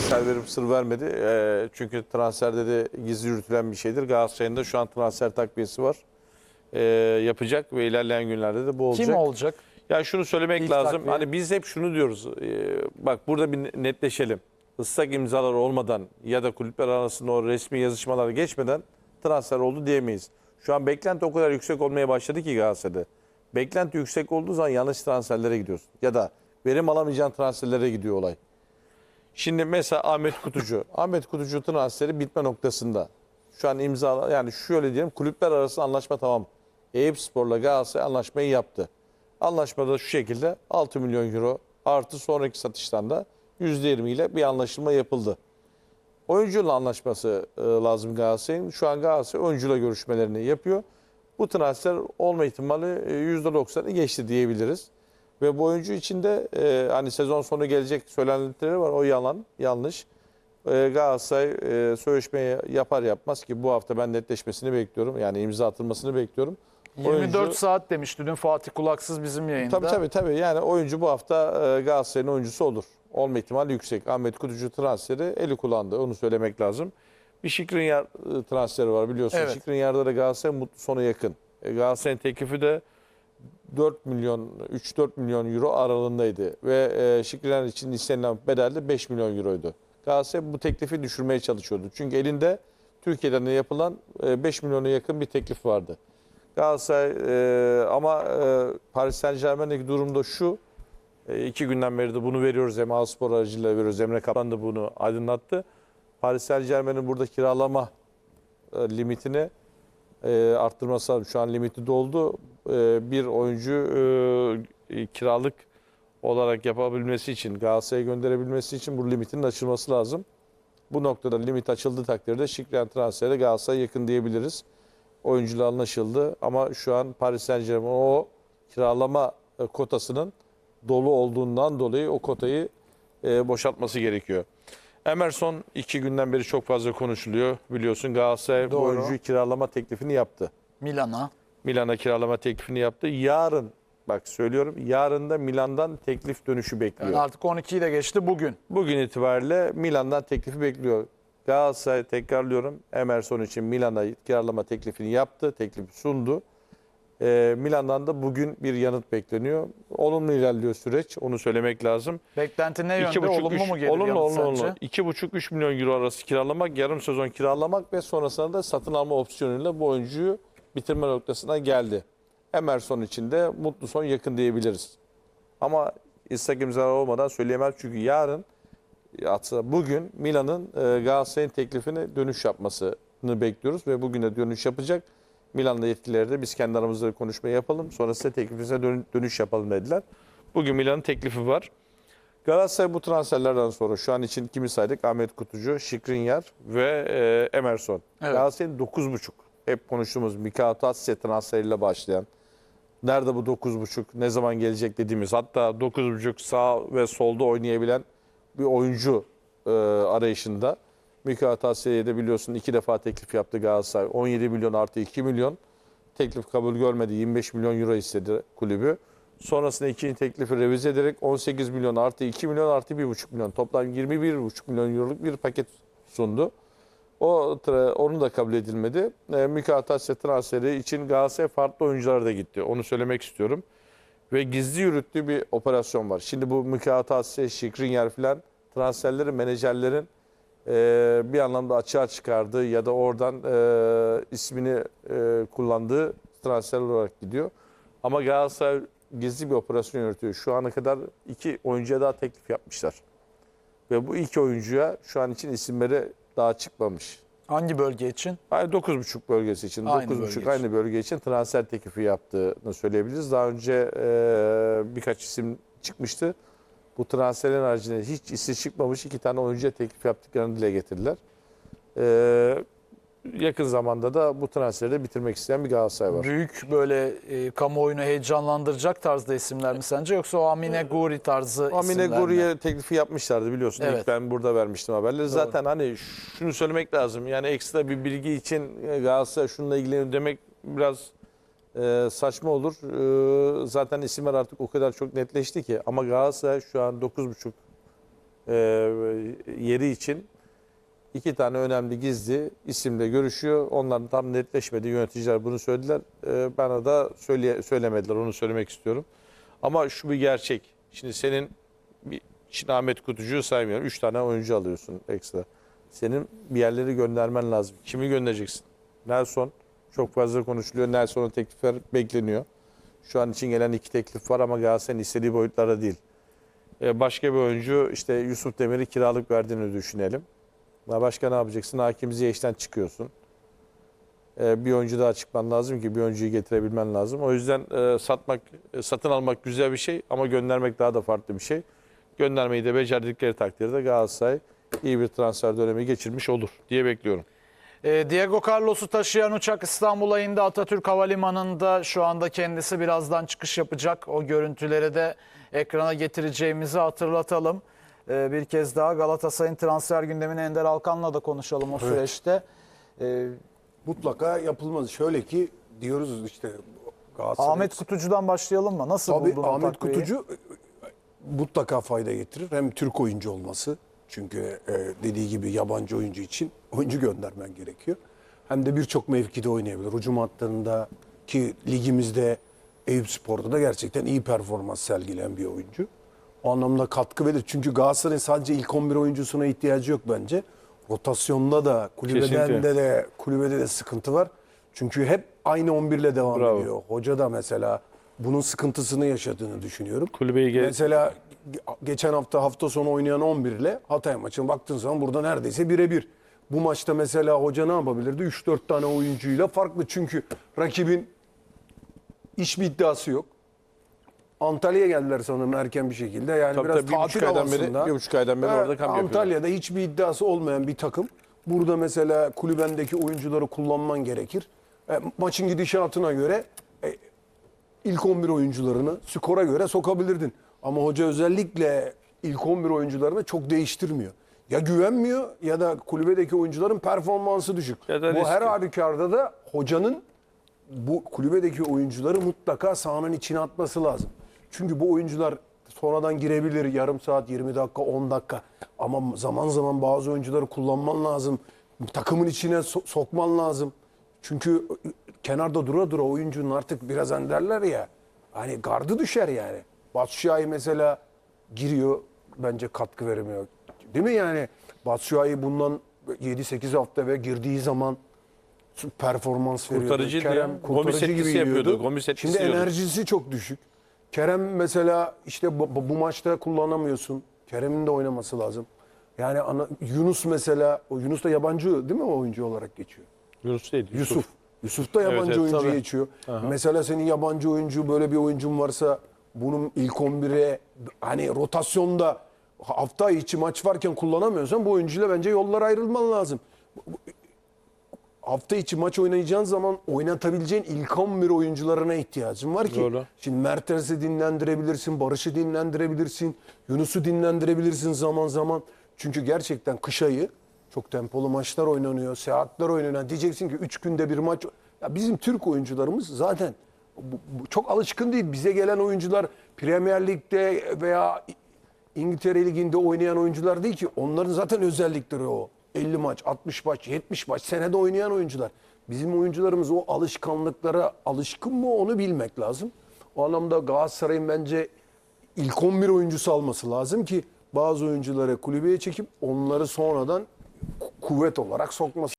kişisel verim sır vermedi. Ee, çünkü transferde de gizli yürütülen bir şeydir. Galatasaray'ın da şu an transfer takviyesi var. Ee, yapacak ve ilerleyen günlerde de bu olacak. Kim olacak? Ya şunu söylemek İlk lazım. takviye. Hani biz hep şunu diyoruz. Ee, bak burada bir netleşelim. Islak imzalar olmadan ya da kulüpler arasında o resmi yazışmalar geçmeden transfer oldu diyemeyiz. Şu an beklenti o kadar yüksek olmaya başladı ki Galatasaray'da. Beklenti yüksek olduğu zaman yanlış transferlere gidiyorsun. Ya da verim alamayacağın transferlere gidiyor olay. Şimdi mesela Ahmet Kutucu. Ahmet Kutucu transferi bitme noktasında. Şu an imza yani şöyle diyelim kulüpler arası anlaşma tamam. Eyüp Spor'la Galatasaray anlaşmayı yaptı. Anlaşmada şu şekilde 6 milyon euro artı sonraki satıştan da %20 ile bir anlaşılma yapıldı. Oyuncuyla anlaşması e, lazım Galatasaray'ın. Şu an Galatasaray oyuncuyla görüşmelerini yapıyor. Bu transfer olma ihtimali e, %90'ı geçti diyebiliriz. Ve bu oyuncu için de e, hani sezon sonu gelecek söylentileri var. O yalan, yanlış. E, Galatasaray e, sözleşmeyi yapar yapmaz ki bu hafta ben netleşmesini bekliyorum. Yani imza atılmasını bekliyorum. 24 Oyuncu- saat demişti dün Fatih Kulaksız bizim yayında. Tabii tabii tabii. Yani oyuncu bu hafta e, Galatasaray'ın oyuncusu olur. Olma ihtimali yüksek. Ahmet Kutucu transferi eli kullandı. Onu söylemek lazım. Bir Şikrinyar transferi var biliyorsun. Evet. Şikrinyar'da da Galatasaray mutlu sona yakın. E, Galatasaray'ın teklifi de 4 milyon 3-4 milyon euro aralığındaydı. Ve e, Şikrinyar için istenilen bedel de 5 milyon euroydu. Galatasaray bu teklifi düşürmeye çalışıyordu. Çünkü elinde Türkiye'den de yapılan e, 5 milyona yakın bir teklif vardı. Galatasaray e, ama e, Paris Saint Germain'deki durumda şu. E, iki günden beri de bunu veriyoruz. Hem Ağspor aracılığıyla veriyoruz. Emre Kaplan da bunu aydınlattı. Paris Saint Germain'in burada kiralama e, limitini e, arttırması lazım. Şu an limiti doldu. E, bir oyuncu e, kiralık olarak yapabilmesi için, Galatasaray'a gönderebilmesi için bu limitin açılması lazım. Bu noktada limit açıldığı takdirde Şikren transferi Galatasaray'a yakın diyebiliriz. Oyuncular anlaşıldı ama şu an Paris Saint Germain o kiralama e, kotasının dolu olduğundan dolayı o kotayı e, boşaltması gerekiyor. Emerson iki günden beri çok fazla konuşuluyor. Biliyorsun Galatasaray bu Doğru. oyuncuyu kiralama teklifini yaptı. Milan'a. Milan'a kiralama teklifini yaptı. Yarın bak söylüyorum yarın da Milan'dan teklif dönüşü bekliyor. Yani artık 12'yi de geçti bugün. Bugün itibariyle Milan'dan teklifi bekliyor. Galatasaray tekrarlıyorum Emerson için Milan'a kiralama teklifini yaptı, teklifi sundu. Ee, Milan'dan da bugün bir yanıt bekleniyor. Olumlu ilerliyor süreç, onu söylemek lazım. Beklenti ne yönde? Buçuk, olumlu üç- mu gelir olumlu, olumlu, olumlu. 2,5-3 milyon euro arası kiralamak, yarım sezon kiralamak ve sonrasında da satın alma opsiyonuyla bu oyuncuyu bitirme noktasına geldi. Emerson için de mutlu son yakın diyebiliriz. Ama istek imzalar olmadan söyleyemem çünkü yarın hatta bugün Milan'ın e, Galatasaray'ın teklifini dönüş yapmasını bekliyoruz ve bugün de dönüş yapacak. Milan'da yetkilileri de biz kendi aramızda bir konuşma yapalım. Sonrasında teklifimize dön- dönüş yapalım dediler. Bugün Milan'ın teklifi var. Galatasaray bu transferlerden sonra şu an için kimi saydık? Ahmet Kutucu, Şikrinyar ve e, Emerson. Evet. Galatasaray'ın 9.5. Hep konuştuğumuz Mika Tassiye transferiyle başlayan. Nerede bu 9.5? Ne zaman gelecek dediğimiz. Hatta 9.5 sağ ve solda oynayabilen bir oyuncu e, arayışında. Mika Tassiye'ye de biliyorsun iki defa teklif yaptı Galatasaray. 17 milyon artı 2 milyon. Teklif kabul görmedi. 25 milyon euro istedi kulübü. Sonrasında ikinci teklifi revize ederek 18 milyon artı 2 milyon artı 1,5 milyon. Toplam 21,5 milyon euroluk bir paket sundu. O onu da kabul edilmedi. E, Mika transferi için Galatasaray farklı oyuncular da gitti. Onu söylemek istiyorum. Ve gizli yürüttüğü bir operasyon var. Şimdi bu Mika Atasya, Şikrinyar filan transferleri menajerlerin e, bir anlamda açığa çıkardığı ya da oradan e, ismini e, kullandığı transfer olarak gidiyor. Ama Galatasaray gizli bir operasyon yürütüyor. Şu ana kadar iki oyuncuya daha teklif yapmışlar. Ve bu iki oyuncuya şu an için isimleri daha çıkmamış. Hangi bölge için? Aynı 9.5 bölgesi için, Aynı 9.5 bölge için. aynı bölge için transfer teklifi yaptığını söyleyebiliriz. Daha önce e, birkaç isim çıkmıştı. Bu transferin haricinde hiç isim çıkmamış iki tane oyuncuya teklif yaptıklarını dile getirdiler. E, yakın zamanda da bu transferi de bitirmek isteyen bir Galatasaray var. Büyük böyle e, kamuoyunu heyecanlandıracak tarzda isimler mi sence yoksa o Amine Guri tarzı Amine isimler mi? Guri'ye teklifi yapmışlardı biliyorsun. Evet. İlk ben burada vermiştim haberleri. Zaten hani şunu söylemek lazım. Yani ekstra bir bilgi için e, Galatasaray şununla ilgileniyor demek biraz e, saçma olur. E, zaten isimler artık o kadar çok netleşti ki. Ama Galatasaray şu an 9,5 e, yeri için iki tane önemli gizli isimle görüşüyor. Onların tam netleşmedi. Yöneticiler bunu söylediler. E, bana da söyle, söylemediler. Onu söylemek istiyorum. Ama şu bir gerçek. Şimdi senin bir, şimdi Ahmet Kutucu'yu saymıyorum. Üç tane oyuncu alıyorsun ekstra. Senin bir yerleri göndermen lazım. Kimi göndereceksin? Nelson. Çok fazla konuşuluyor. Nelson'un teklifler bekleniyor. Şu an için gelen iki teklif var ama Galatasaray'ın istediği boyutlarda değil. Ee, Başka bir oyuncu işte Yusuf Demir'i kiralık verdiğini düşünelim. Başka ne yapacaksın? Hakim Ziyech'ten çıkıyorsun. Ee, Bir oyuncu daha çıkman lazım ki bir oyuncuyu getirebilmen lazım. O yüzden e, satmak, e, satın almak güzel bir şey ama göndermek daha da farklı bir şey. Göndermeyi de becerdikleri takdirde Galatasaray iyi bir transfer dönemi geçirmiş olur diye bekliyorum. E, Diego Carlos'u taşıyan uçak İstanbul'a indi Atatürk Havalimanı'nda. Şu anda kendisi birazdan çıkış yapacak. O görüntüleri de ekrana getireceğimizi hatırlatalım. E, bir kez daha Galatasaray'ın transfer gündemini Ender Alkan'la da konuşalım o süreçte. E, Mutlaka yapılmaz. Şöyle ki diyoruz işte Galatasaray. Ahmet Kutucu'dan başlayalım mı? Nasıl Tabii buldun Ahmet takviyeyi? Kutucu e, mutlaka fayda getirir. Hem Türk oyuncu olması. Çünkü e, dediği gibi yabancı oyuncu için oyuncu göndermen gerekiyor. Hem de birçok mevkide oynayabilir. Hücum hatlarında ki ligimizde Eyüp Spor'da da gerçekten iyi performans sergileyen bir oyuncu. O anlamda katkı verir. Çünkü Galatasaray'ın sadece ilk 11 oyuncusuna ihtiyacı yok bence. Rotasyonda da, kulübeden de, de kulübede de sıkıntı var. Çünkü hep aynı 11 ile devam Bravo. ediyor. Hoca da mesela bunun sıkıntısını yaşadığını düşünüyorum. Kulübeyi ge- Mesela ge- geçen hafta hafta sonu oynayan 11 ile Hatay maçına baktığın zaman burada neredeyse birebir. Bu maçta mesela hoca ne yapabilirdi? 3-4 tane oyuncuyla farklı. Çünkü rakibin hiçbir iddiası yok. Antalya'ya geldiler sanırım erken bir şekilde. Yani Tabii biraz tabii, bir buçuk aydan beri- bir buçuk aydan beri orada kamp yapıyorlar. Antalya'da hiçbir iddiası olmayan bir takım. Burada mesela kulübendeki oyuncuları kullanman gerekir. E, maçın gidişatına göre e, ilk 11 oyuncularını skora göre sokabilirdin. Ama hoca özellikle ilk 11 oyuncularını çok değiştirmiyor. Ya güvenmiyor ya da kulübedeki oyuncuların performansı düşük. Ya da Bu her halükarda da hocanın bu kulübedeki oyuncuları mutlaka sahanın içine atması lazım. Çünkü bu oyuncular sonradan girebilir yarım saat, 20 dakika, 10 dakika. Ama zaman zaman bazı oyuncuları kullanman lazım. Takımın içine so- sokman lazım. Çünkü kenarda dura dura oyuncunun artık biraz hani derler ya hani gardı düşer yani. Batshuayi mesela giriyor bence katkı veremiyor. Değil mi yani? Batshuayi bundan 7-8 hafta ve girdiği zaman performans veriyordu. Kurtarıcıydı Kerem ya. kurtarıcı Gomis gibi yapıyordu. Gomis etkisi Şimdi yiyordu. enerjisi çok düşük. Kerem mesela işte bu, bu maçta kullanamıyorsun. Kerem'in de oynaması lazım. Yani ana, Yunus mesela, o Yunus da yabancı değil mi oyuncu olarak geçiyor? Yunus değil. Yusuf. Yusuf da yabancı evet, oyuncu tabii. geçiyor. Mesela senin yabancı oyuncu böyle bir oyuncun varsa bunun ilk 11'e hani rotasyonda hafta içi maç varken kullanamıyorsan bu oyuncuyla bence yollar ayrılman lazım. Hafta içi maç oynayacağın zaman oynatabileceğin ilk 11 oyuncularına ihtiyacın var ki. Doğru. Şimdi Mertens'i dinlendirebilirsin, Barış'ı dinlendirebilirsin, Yunus'u dinlendirebilirsin zaman zaman. Çünkü gerçekten kış ayı çok tempolu maçlar oynanıyor, seyahatler oynanıyor. Diyeceksin ki 3 günde bir maç. Ya bizim Türk oyuncularımız zaten bu- bu çok alışkın değil. Bize gelen oyuncular Premier Lig'de veya İngiltere Ligi'nde oynayan oyuncular değil ki. Onların zaten özellikleri o. 50 maç, 60 maç, 70 maç senede oynayan oyuncular. Bizim oyuncularımız o alışkanlıklara alışkın mı onu bilmek lazım. O anlamda Galatasaray'ın bence ilk 11 oyuncusu alması lazım ki bazı oyuncuları kulübeye çekip onları sonradan ku- kuvvet olarak sokması